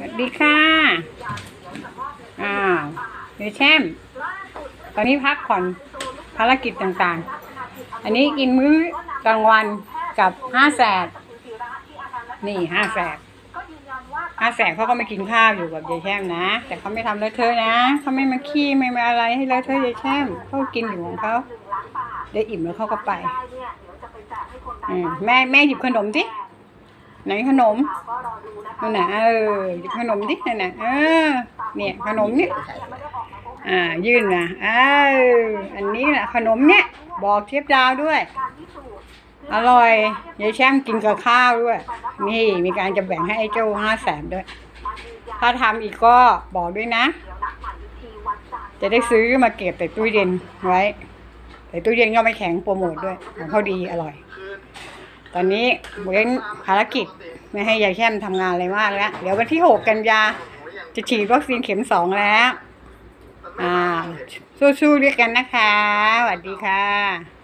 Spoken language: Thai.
สวัสดีค่ะ อ้าวเดยวแช่ม ตอนนี้พักผ่อนภารกิจต่างๆ อันนี้กินมื้อกลางวันกับห้าแสบนี่ห้าแสบห้าแสบเขาก็มากินข้าวอยู่กับยายแช่มนะ แต่เขาไม่ทำเลอะเทอะนะเขาไม่มาขี้ไม่มาอะไรให้เลอะเทอะยายแช่มเขากินอยู่ของเขาได้อิ่มแล้วเขาก็ไปแม่แม่หยิบขนมสิ ไหนขนมนั่นน่ะเออหยิบขนมดินั่นน่ะเออเนี่ยขนมเนี่ยอ่ายื่นมาเอออันนี้แหละขนมเนี่ยบอกเทียบดาวด้วย อร่อยยายแช่มกินกับข้าวด้วย นี่มีการจะแบ่งให้ไอ้เจ้าห้าแสนด้วย ถ้าทำอีกก็บอกด้วยนะ จะได้ซื้อมาเก็บใส่ตู้เย็นไว้ใส่ตู้เย็นก็ไม่แข็งโปรโมทด้วยของเขาดีอร่อย ตอนนี้เว้นภารกิจไม่ให้ยายแช่มทำงานอะไรมากแล้ว เดี๋ยววันที่หกกันยา จะฉีดวัคซีนเข็มสองแล้ว อ่า สู้ๆด้วยกันนะคะ สวัสดีค่ะ